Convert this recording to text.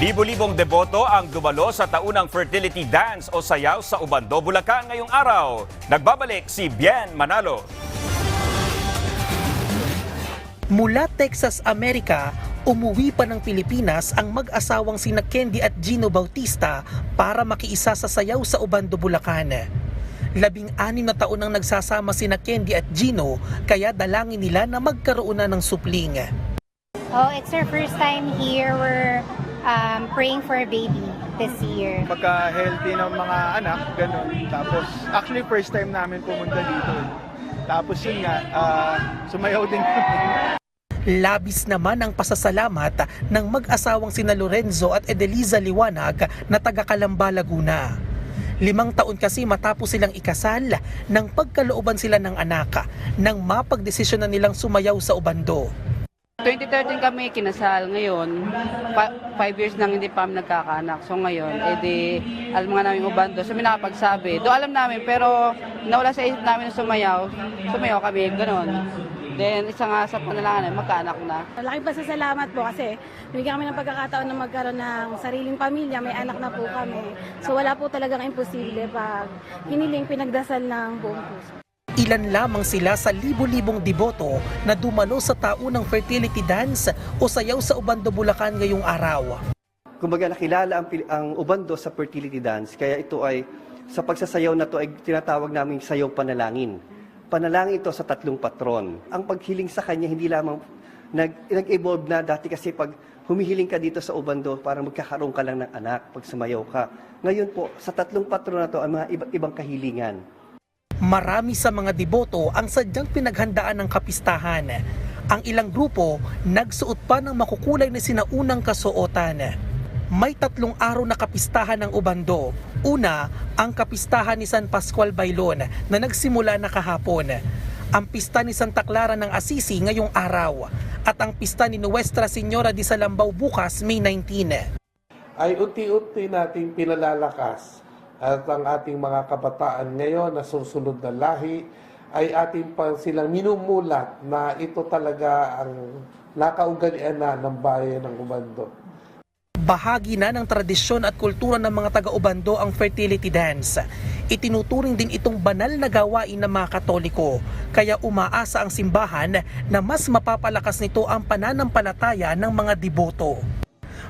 Libo-libong deboto ang dumalo sa taunang fertility dance o sayaw sa Ubando, Bulacan ngayong araw. Nagbabalik si Bien Manalo. Mula Texas, Amerika, umuwi pa ng Pilipinas ang mag-asawang sina Candy at Gino Bautista para makiisa sa sayaw sa Ubando, Bulacan. Labing anim na taon nang nagsasama sina Candy at Gino kaya dalangin nila na magkaroon na ng supling. Oh, it's our first time here. We're um, praying for a baby this year. pagka-healthy ng mga anak, ganun. Tapos, actually, first time namin pumunta dito. Tapos yun nga, ah, sumayaw din kami. Labis naman ang pasasalamat ng mag-asawang sina Lorenzo at Edeliza Liwanag na taga Calamba, Laguna. Limang taon kasi matapos silang ikasal nang pagkalooban sila ng anak nang mapagdesisyon na nilang sumayaw sa Ubando. 2013 kami kinasal ngayon. Pa- five years nang hindi pa kami nagkakaanak. So ngayon, edi alam nga namin ubando. So may nakapagsabi. Do alam namin pero nawala sa isip namin na sumayaw. Sumayaw kami, gano'n. Then isa nga sa panalangin magkaanak na. Malaking pasasalamat po kasi bigyan kami ng pagkakataon na magkaroon ng sariling pamilya, may anak na po kami. So wala po talagang imposible pag hiniling pinagdasal ng buong puso. Ilan lamang sila sa libo-libong deboto na dumalo sa taunang fertility dance o sayaw sa Ubando, Bulacan ngayong araw. kumbaga nakilala ang, ang ubando sa fertility dance. Kaya ito ay, sa pagsasayaw na to ay tinatawag namin sayaw panalangin. Panalangin ito sa tatlong patron. Ang paghiling sa kanya hindi lamang nag, nag-evolve na dati kasi pag humihiling ka dito sa ubando, parang magkakaroon ka lang ng anak pag sumayaw ka. Ngayon po, sa tatlong patron na to, ang mga iba- ibang kahilingan. Marami sa mga deboto ang sadyang pinaghandaan ng kapistahan. Ang ilang grupo nagsuot pa ng makukulay na sinaunang kasuotan. May tatlong araw na kapistahan ng Ubando. Una, ang kapistahan ni San Pascual Bailon na nagsimula na kahapon. Ang pista ni Santa Clara ng Assisi ngayong araw. At ang pista ni Nuestra Señora de Salambao bukas May 19. ay unti-unti nating pinalalakas at ang ating mga kabataan ngayon na susunod na lahi ay ating pa silang minumulat na ito talaga ang nakaugalian na ng bayan ng Ubando. Bahagi na ng tradisyon at kultura ng mga taga-Ubando ang fertility dance. Itinuturing din itong banal na gawain ng mga Katoliko, kaya umaasa ang simbahan na mas mapapalakas nito ang pananampalataya ng mga deboto.